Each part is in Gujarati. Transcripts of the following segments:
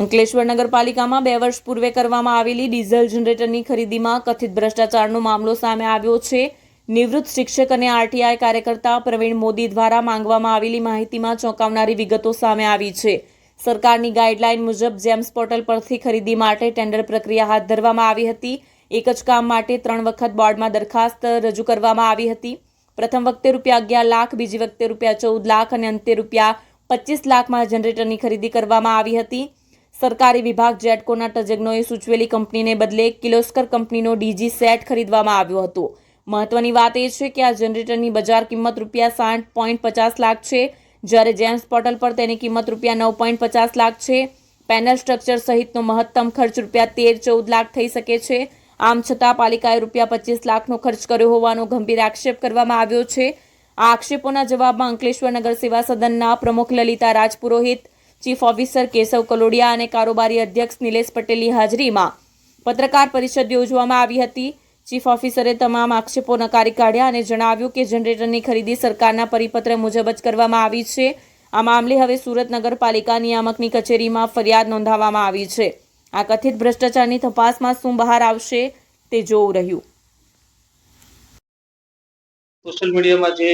અંકલેશ્વર નગરપાલિકામાં બે વર્ષ પૂર્વે કરવામાં આવેલી ડીઝલ જનરેટરની ખરીદીમાં કથિત ભ્રષ્ટાચારનો મામલો સામે આવ્યો છે. નિવૃત્ત શિક્ષક અને આરટીઆઈ કાર્યકર્તા પ્રવીણ મોદી દ્વારા માંગવામાં આવેલી માહિતીમાં ચોંકાવનારી વિગતો સામે આવી છે. સરકારની ગાઈડલાઈન મુજબ જેમ્સ પોર્ટલ પરથી ખરીદી માટે ટેન્ડર પ્રક્રિયા હાથ ધરવામાં આવી હતી. એક જ કામ માટે ત્રણ વખત બોર્ડમાં દરખાસ્ત રજૂ કરવામાં આવી હતી. પ્રથમ વખતે રૂપિયા અગિયાર લાખ, બીજી વખતે રૂપિયા ચૌદ લાખ અને અંતે રૂપિયા પચીસ લાખમાં જનરેટરની ખરીદી કરવામાં આવી હતી. સરકારી વિભાગ જેટકોના તજજ્ઞોએ સૂચવેલી કંપનીને બદલે કિલોસ્કર કંપનીનો ડીજી સેટ ખરીદવામાં આવ્યો હતો. મહત્વની વાત એ છે કે આ જનરેટરની બજાર કિંમત રૂપિયા સાઠ પોઈન્ટ પચાસ લાખ છે. જ્યારે જેમ્સ પોર્ટલ પર તેની કિંમત રૂપિયા નવ પોઈન્ટ પચાસ લાખ છે. પેનલ સ્ટ્રક્ચર સહિતનો મહત્તમ ખર્ચ રૂપિયા તેર ચૌદ લાખ થઈ શકે છે. આમ છતાં પાલિકાએ રૂપિયા પચીસ લાખનો ખર્ચ કર્યો હોવાનો ગંભીર આક્ષેપ કરવામાં આવ્યો છે. આ આક્ષેપોના જવાબમાં અંકલેશ્વર નગર સેવા સદનના પ્રમુખ લલિતા રાજપુરોહિત ચીફ ઓફિસર કેશવ કલોડિયા અને કારોબારી અધ્યક્ષ નિલેશ પટેલની હાજરીમાં પત્રકાર પરિષદ યોજવામાં આવી હતી. ચીફ ઓફિસરે તમામ આક્ષેપો નકારી કાઢ્યા અને જણાવ્યું કે જનરેટરની ખરીદી સરકારના પરિપત્ર મુજબ જ કરવામાં આવી છે. આ મામલે હવે સુરત નગરપાલિકા નિયામકની કચેરીમાં ફરિયાદ નોંધાવવામાં આવી છે. આ કથિત ભ્રષ્ટાચારની તપાસમાં શું બહાર આવશે તે જોવું રહ્યું. સોશિયલ મીડિયામાં જે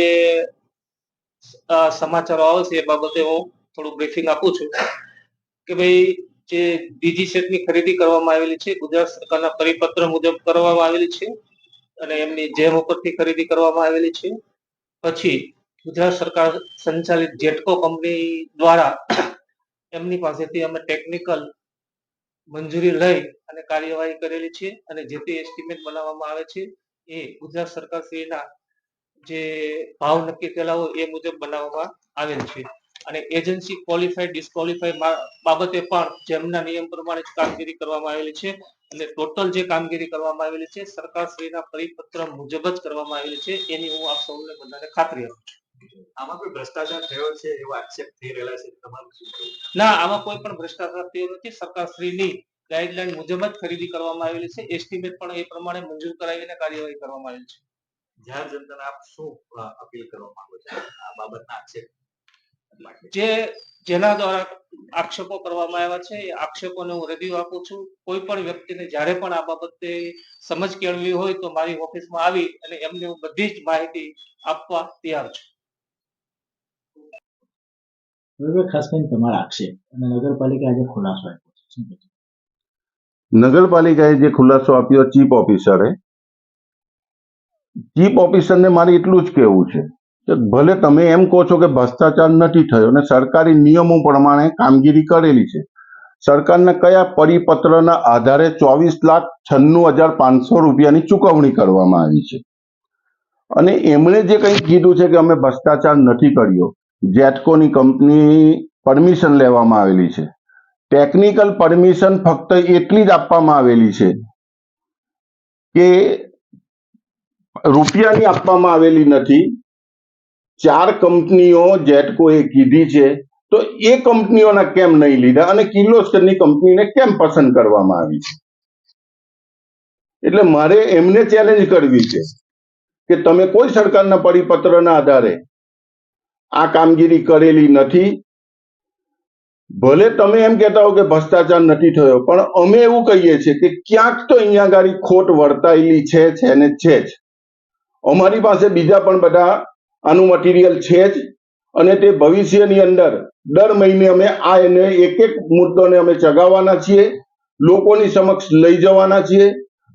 સમાચારો આવે છે એ બાબતે હું થોડું બ્રીફિંગ આપું છું કે ભાઈ જે બીજી સેટની ખરીદી કરવામાં આવેલી છે, ગુજરાત સરકારના પરિપત્ર મુજબ કરવામાં આવેલી છે અને એમની જેમ ઉપરથી ખરીદી કરવામાં આવેલી છે. પછી ગુજરાત સરકાર સંચાલિત જેટકો કંપની દ્વારા એમની પાસેથી અમે ટેકનિકલ મંજૂરી લઈ અને કાર્યવાહી કરેલી છે અને જે તે એસ્ટિમેટ બનાવવામાં આવે છે એ ગુજરાત સરકાર શ્રીના જે ભાવ નક્કી થયેલા હોય એ મુજબ બનાવવામાં આવેલ છે. અને એજન્સી ક્વોલિફાઈડ ડિસ્ક્વોલિફાઈ બાબતે પણ જેમના નિયમ પ્રમાણે જ કામગીરી કરવામાં આવેલી છે અને ટોટલ જે કામગીરી કરવામાં આવેલી છે સરકાર શ્રીના પરિપત્ર મુજબ જ કરવામાં આવેલી છે એની હું આપ સૌને બધાને ખાતરી આપું છું. આમાં કોઈ ભ્રષ્ટાચાર થયો છે એવો આક્ષેપ થઈ રહેલા છે તમારું ના આમાં કોઈ પણ ભ્રષ્ટાચાર થયો નથી. સરકાર શ્રીની ગાઈડલાઈન મુજબ જ ખરીદી કરવામાં આવેલી છે. એસ્ટિમેટ પણ એ પ્રમાણે મંજૂર કરાવીને કાર્યવાહી કરવામાં આવેલી છે. જાહેર જનતાને આપ શું અપીલ કરવા માંગો છો આ બાબતના આક્ષેપ? જે જેના દ્વારા આક્ષેપો કરવામાં આવ્યા છે એ આક્ષેપોને હું રજૂ આપું છું. કોઈ પણ વ્યક્તિને જ્યારે પણ આ બાબતે સમજ કેળવી હોય તો મારી ઓફિસમાં આવી અને એમને હું બધી જ માહિતી આપવા તૈયાર છું. ખાસ કરીને તમારા આક્ષેપ અને નગરપાલિકા આજે ખુલાસો આપ્યો છે નગરપાલિકાએ જે ખુલાસો આપ્યો ચીફ ઓફિસરે ચીફ ઓફિસરને મારે એટલું જ કહેવું છે ભલે તમે એમ કહો છો કે ભ્રષ્ટાચાર નથી થયો અને સરકારી નિયમો પ્રમાણે કામગીરી કરેલી છે, સરકારના કયા પરિપત્રના આધારે ચોવીસ લાખ છન્નું હજાર પાંચસો રૂપિયાની ચૂકવણી કરવામાં આવી છે? અને એમણે જે કંઈ કીધું છે કે અમે ભ્રષ્ટાચાર નથી કર્યો, જેટકોની કંપની પરમિશન લેવામાં આવેલી છે, ટેકનિકલ પરમિશન ફક્ત એટલી જ આપવામાં આવેલી છે કે રૂપિયાની આપવામાં આવેલી નથી ચાર કંપનીઓ જેટકોએ કીધી છે, તો એ કંપનીઓના કેમ નહીં લીધા? અને કિર્લોસ્કરની કંપનીને કેમ પસંદ કરવામાં આવી છે? એટલે મારે એમને ચેલેન્જ કરવી છે કે તમે કોઈ સરકારના પરિપત્રના આધારે આ કામગીરી કરેલી નથી. ભલે તમે એમ કહેતા હો કે ભ્રષ્ટાચાર નથી થયો, પણ અમે એવું કહીએ છીએ કે ક્યાંક તો અહીંયા આગળ ખોટ વર્તાયેલી છે છે ને છે જ. અમારી પાસે બીજા પણ બધા આનું મટીરિયલ છે જ. અને તે ભવિષ્યની અંદર દર મહિને અમે આ એને એક એક મુદ્દોને અમે ચગાવવાના છીએ. લોકોની સમક્ષ લઈ જવાના છીએ.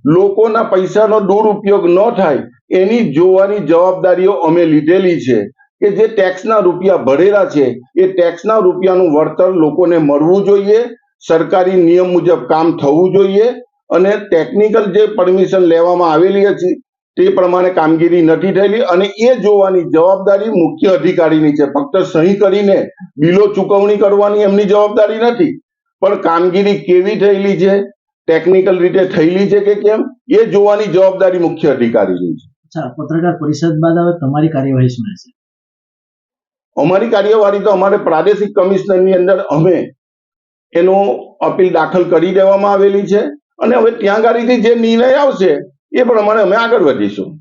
લોકોના પૈસાનો દુરુપયોગ ન થાય એની જોવાની જવાબદારીઓ અમે લીધેલી છે કે જે ટેક્સના રૂપિયા ભરેલા છે એ ટેક્સના રૂપિયાનું વળતર લોકોને મળવું જોઈએ. સરકારી નિયમ મુજબ કામ થવું જોઈએ. અને ટેકનિકલ જે પરમિશન લેવામાં આવેલી હતી તે પ્રમાણે કામગીરી નથી થયેલી અને એ જોવાની જવાબદારી મુખ્ય અધિકારીની છે. ફક્ત સહી કરીને બિલો ચૂકવણી કરવાની એમની જવાબદારી નથી. પણ કામગીરી કેવી થયેલી છે? ટેકનિકલ રીતે થયેલી છે કે કેમ? એ જોવાની જવાબદારી મુખ્ય અધિકારીની છે. અચ્છા પત્રકાર પરિષદ બાદ હવે તમારી કાર્યવાહી શું રહેશે? અમારી કાર્યવાહી તો અમારે પ્રાદેશિક કમિશનરની અંદર અમે એનો અપીલ દાખલ કરી દેવામાં આવેલી છે. અને હવે ત્યાં ગાડીથી જે નિર્ણય આવશે એ પ્રમાણે અમે આગળ વધીશું.